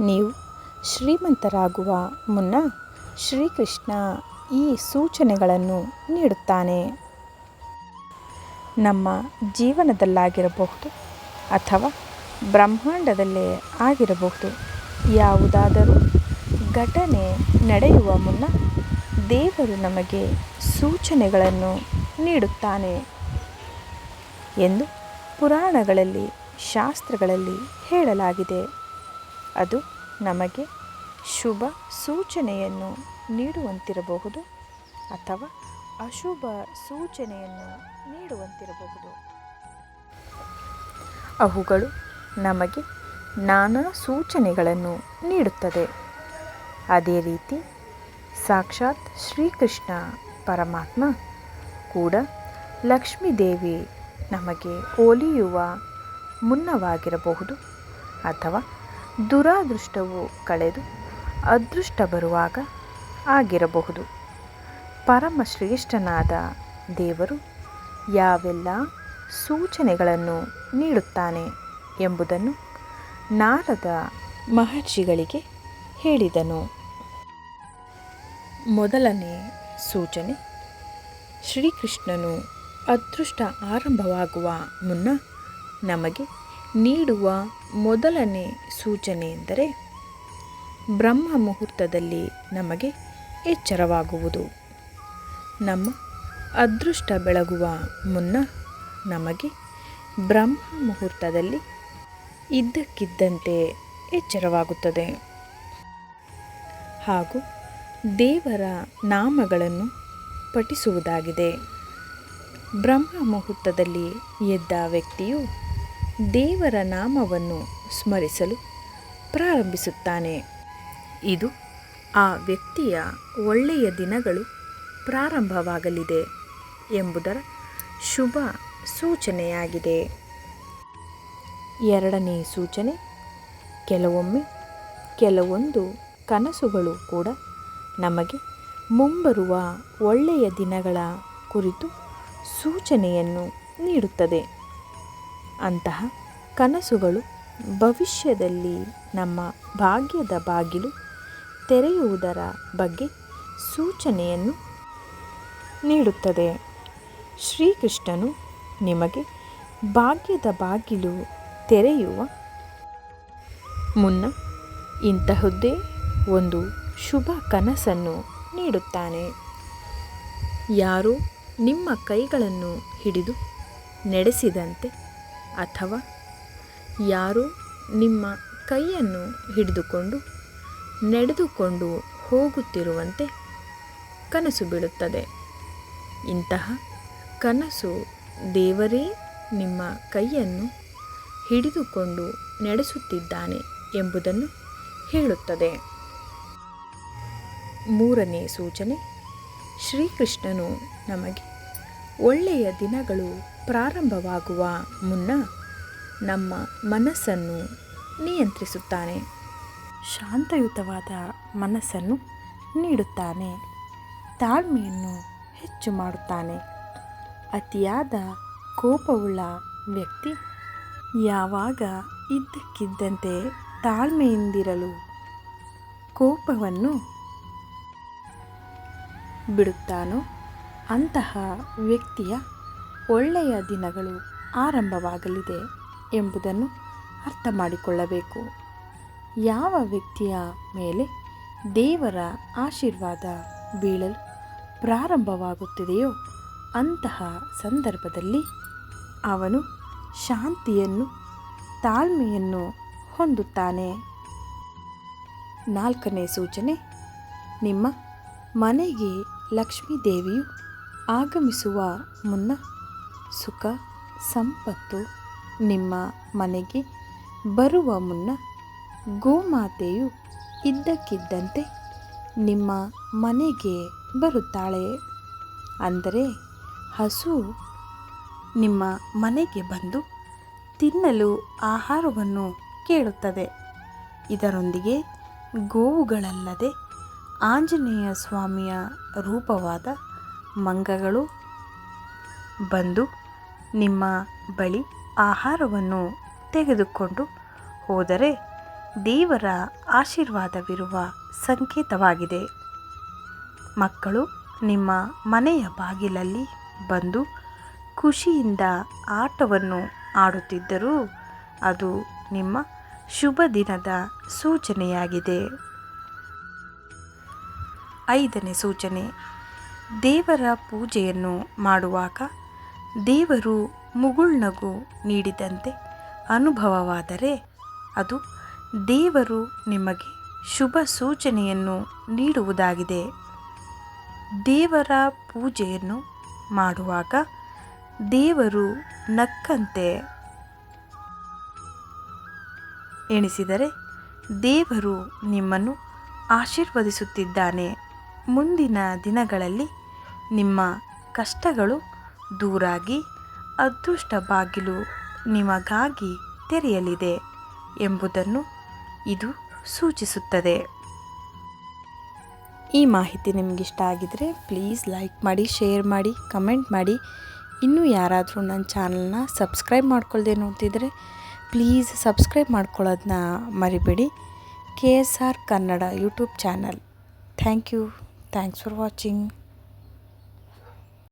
ನೀವು ಶ್ರೀಮಂತರಾಗುವ ಮುನ್ನ ಶ್ರೀಕೃಷ್ಣ ಈ ಸೂಚನೆಗಳನ್ನು ನೀಡುತ್ತಾನೆ. ನಮ್ಮ ಜೀವನದಲ್ಲಾಗಿರಬಹುದು ಅಥವಾ ಬ್ರಹ್ಮಾಂಡದಲ್ಲೇ ಆಗಿರಬಹುದು. ಯಾವುದಾದರೂ ಘಟನೆ ನಡೆಯುವ ಮುನ್ನ ದೇವರು ನಮಗೆ ಸೂಚನೆಗಳನ್ನು ನೀಡುತ್ತಾನೆ ಎಂದು ಪುರಾಣಗಳಲ್ಲಿ, ಶಾಸ್ತ್ರಗಳಲ್ಲಿ ಹೇಳಲಾಗಿದೆ. ಅದು ನಮಗೆ ಶುಭ ಸೂಚನೆಯನ್ನು ನೀಡುವಂತಿರಬಹುದು ಅಥವಾ ಅಶುಭ ಸೂಚನೆಯನ್ನು ನೀಡುವಂತಿರಬಹುದು. ಅವುಗಳು ನಮಗೆ ನಾನಾ ಸೂಚನೆಗಳನ್ನು ನೀಡುತ್ತದೆ. ಅದೇ ರೀತಿ ಸಾಕ್ಷಾತ್ ಶ್ರೀಕೃಷ್ಣ ಪರಮಾತ್ಮ ಕೂಡ ಲಕ್ಷ್ಮೀದೇವಿ ನಮಗೆ ಒಲಿಯುವ ಮುನ್ನವಾಗಿರಬಹುದು ಅಥವಾ ದುರಾದೃಷ್ಟವು ಕಳೆದು ಅದೃಷ್ಟ ಬರುವಾಗ ಆಗಿರಬಹುದು. ಪರಮಶ್ರೇಷ್ಠನಾದ ದೇವರು ಯಾವೆಲ್ಲ ಸೂಚನೆಗಳನ್ನು ನೀಡುತ್ತಾನೆ ಎಂಬುದನ್ನು ನಾರದ ಮಹರ್ಷಿಗಳಿಗೆ ಹೇಳಿದನು. ಮೊದಲನೇ ಸೂಚನೆ, ಶ್ರೀಕೃಷ್ಣನು ಅದೃಷ್ಟ ಆರಂಭವಾಗುವ ಮುನ್ನ ನಮಗೆ ನೀಡುವ ಮೊದಲನೇ ಸೂಚನೆ ಎಂದರೆ ಬ್ರಹ್ಮ ಮುಹೂರ್ತದಲ್ಲಿ ನಮಗೆ ಎಚ್ಚರವಾಗುವುದು. ನಮ್ಮ ಅದೃಷ್ಟ ಬೆಳಗುವ ಮುನ್ನ ನಮಗೆ ಬ್ರಹ್ಮ ಮುಹೂರ್ತದಲ್ಲಿ ಇದ್ದಕ್ಕಿದ್ದಂತೆ ಎಚ್ಚರವಾಗುತ್ತದೆ. ಹಾಗೂ ದೇವರ ನಾಮಗಳನ್ನು ಪಠಿಸುವುದಾಗಿದೆ. ಬ್ರಹ್ಮ ಮುಹೂರ್ತದಲ್ಲಿ ಎದ್ದ ವ್ಯಕ್ತಿಯು ದೇವರ ನಾಮವನ್ನು ಸ್ಮರಿಸಲು ಪ್ರಾರಂಭಿಸುತ್ತಾನೆ. ಇದು ಆ ವ್ಯಕ್ತಿಯ ಒಳ್ಳೆಯ ದಿನಗಳು ಪ್ರಾರಂಭವಾಗಲಿದೆ ಎಂಬುದರ ಶುಭ ಸೂಚನೆಯಾಗಿದೆ. ಎರಡನೇ ಸೂಚನೆ, ಕೆಲವೊಮ್ಮೆ ಕೆಲವೊಂದು ಕನಸುಗಳು ಕೂಡ ನಮಗೆ ಮುಂಬರುವ ಒಳ್ಳೆಯ ದಿನಗಳ ಕುರಿತು ಸೂಚನೆಯನ್ನು ನೀಡುತ್ತದೆ. ಅಂತಹ ಕನಸುಗಳು ಭವಿಷ್ಯದಲ್ಲಿ ನಮ್ಮ ಭಾಗ್ಯದ ಬಾಗಿಲು ತೆರೆಯುವುದರ ಬಗ್ಗೆ ಸೂಚನೆಯನ್ನು ನೀಡುತ್ತದೆ. ಶ್ರೀಕೃಷ್ಣನು ನಿಮಗೆ ಭಾಗ್ಯದ ಬಾಗಿಲು ತೆರೆಯುವ ಮುನ್ನ ಇಂತಹದ್ದೇ ಒಂದು ಶುಭ ಕನಸನ್ನು ನೀಡುತ್ತಾನೆ. ಯಾರೋ ನಿಮ್ಮ ಕೈಗಳನ್ನು ಹಿಡಿದು ನಡೆಸಿದಂತೆ ಅಥವಾ ಯಾರೋ ನಿಮ್ಮ ಕೈಯನ್ನು ಹಿಡಿದುಕೊಂಡು ನಡೆದುಕೊಂಡು ಹೋಗುತ್ತಿರುವಂತೆ ಕನಸು ಬೀಳುತ್ತದೆ. ಇಂತಹ ಕನಸು ದೇವರೇ ನಿಮ್ಮ ಕೈಯನ್ನು ಹಿಡಿದುಕೊಂಡು ನಡೆಸುತ್ತಿದ್ದಾನೆ ಎಂಬುದನ್ನು ಹೇಳುತ್ತದೆ. ಮೂರನೇ ಸೂಚನೆ, ಶ್ರೀಕೃಷ್ಣನು ನಮಗೆ ಒಳ್ಳೆಯ ದಿನಗಳು ಪ್ರಾರಂಭವಾಗುವ ಮುನ್ನ ನಮ್ಮ ಮನಸ್ಸನ್ನು ನಿಯಂತ್ರಿಸುತ್ತಾನೆ. ಶಾಂತಯುತವಾದ ಮನಸ್ಸನ್ನು ನೀಡುತ್ತಾನೆ. ತಾಳ್ಮೆಯನ್ನು ಹೆಚ್ಚು ಮಾಡುತ್ತಾನೆ. ಅತಿಯಾದ ಕೋಪವುಳ್ಳ ವ್ಯಕ್ತಿ ಯಾವಾಗ ಇದ್ದಕ್ಕಿದ್ದಂತೆ ತಾಳ್ಮೆಯಿಂದಿರಲು ಕೋಪವನ್ನು ಬಿಡುತ್ತಾನೋ ಅಂತಹ ವ್ಯಕ್ತಿಯ ಒಳ್ಳೆಯ ದಿನಗಳು ಆರಂಭವಾಗಲಿದೆ ಎಂಬುದನ್ನು ಅರ್ಥ ಮಾಡಿಕೊಳ್ಳಬೇಕು ಯಾವ ವ್ಯಕ್ತಿಯ ಮೇಲೆ ದೇವರ ಆಶೀರ್ವಾದ ಬೀಳಲು ಪ್ರಾರಂಭವಾಗುತ್ತಿದೆಯೋ ಅಂತಹ ಸಂದರ್ಭದಲ್ಲಿ ಅವನು ಶಾಂತಿಯನ್ನು, ತಾಳ್ಮೆಯನ್ನು ಹೊಂದುತ್ತಾನೆ. ನಾಲ್ಕನೇ ಸೂಚನೆ, ನಿಮ್ಮ ಮನೆಗೆ ಲಕ್ಷ್ಮೀ ದೇವಿಯು ಆಗಮಿಸುವ ಮುನ್ನ ಸುಖ, ಸಂಪತ್ತು ನಿಮ್ಮ ಮನೆಗೆ ಬರುವ ಮುನ್ನ ಗೋಮಾತೆಯು ಇದ್ದಕ್ಕಿದ್ದಂತೆ ನಿಮ್ಮ ಮನೆಗೆ ಬರುತ್ತಾಳೆ. ಅಂದರೆ ಹಸು ನಿಮ್ಮ ಮನೆಗೆ ಬಂದು ತಿನ್ನಲು ಆಹಾರವನ್ನು ಕೇಳುತ್ತದೆ. ಇದರೊಂದಿಗೆ ಗೋವುಗಳಲ್ಲದೆ ಆಂಜನೇಯ ಸ್ವಾಮಿಯ ರೂಪವಾದ ಮಂಗಗಳು ಬಂದು ನಿಮ್ಮ ಬಳಿ ಆಹಾರವನ್ನು ತೆಗೆದುಕೊಂಡು ಹೋದರೆ ದೇವರ ಆಶೀರ್ವಾದವಿರುವ ಸಂಕೇತವಾಗಿದೆ. ಮಕ್ಕಳು ನಿಮ್ಮ ಮನೆಯ ಬಾಗಿಲಲ್ಲಿ ಬಂದು ಖುಷಿಯಿಂದ ಆಟವನ್ನು ಆಡುತ್ತಿದ್ದರೂ ಅದು ನಿಮ್ಮ ಶುಭ ದಿನದ ಸೂಚನೆಯಾಗಿದೆ. ಐದನೇ ಸೂಚನೆ, ದೇವರ ಪೂಜೆಯನ್ನು ಮಾಡುವಾಗ ದೇವರು ಮುಗುಳ್ನಗು ನೀಡಿದಂತೆ ಅನುಭವವಾದರೆ ಅದು ದೇವರು ನಿಮಗೆ ಶುಭ ಸೂಚನೆಯನ್ನು ನೀಡುವುದಾಗಿದೆ. ದೇವರ ಪೂಜೆಯನ್ನು ಮಾಡುವಾಗ ದೇವರು ನಕ್ಕಂತೆ ಎಣಿಸಿದರೆ ದೇವರು ನಿಮ್ಮನ್ನು ಆಶೀರ್ವದಿಸುತ್ತಿದ್ದಾನೆ. ಮುಂದಿನ ದಿನಗಳಲ್ಲಿ ನಿಮ್ಮ ಕಷ್ಟಗಳು ದೂರಾಗಿ ಅದೃಷ್ಟ ಬಾಗಿಲು ನಿಮಗಾಗಿ ತೆರೆಯಲಿದೆ ಎಂಬುದನ್ನು ಇದು ಸೂಚಿಸುತ್ತದೆ. ಈ ಮಾಹಿತಿ ನಿಮಗಿಷ್ಟ ಆಗಿದ್ದರೆ ಪ್ಲೀಸ್ ಲೈಕ್ ಮಾಡಿ ಶೇರ್ ಮಾಡಿ ಕಮೆಂಟ್ ಮಾಡಿ. ಇನ್ನೂ ಯಾರಾದರೂ ನನ್ನ ಚಾನಲ್ನ ಸಬ್ಸ್ಕ್ರೈಬ್ ಮಾಡ್ಕೊಳ್ಳದೆ ನೋಡ್ತಿದ್ರೆ ಪ್ಲೀಸ್ ಸಬ್ಸ್ಕ್ರೈಬ್ ಮಾಡ್ಕೊಳ್ಳೋದನ್ನ ಮರಿಬೇಡಿ. K S R Kannada YouTube channel. Thank you thanks for watching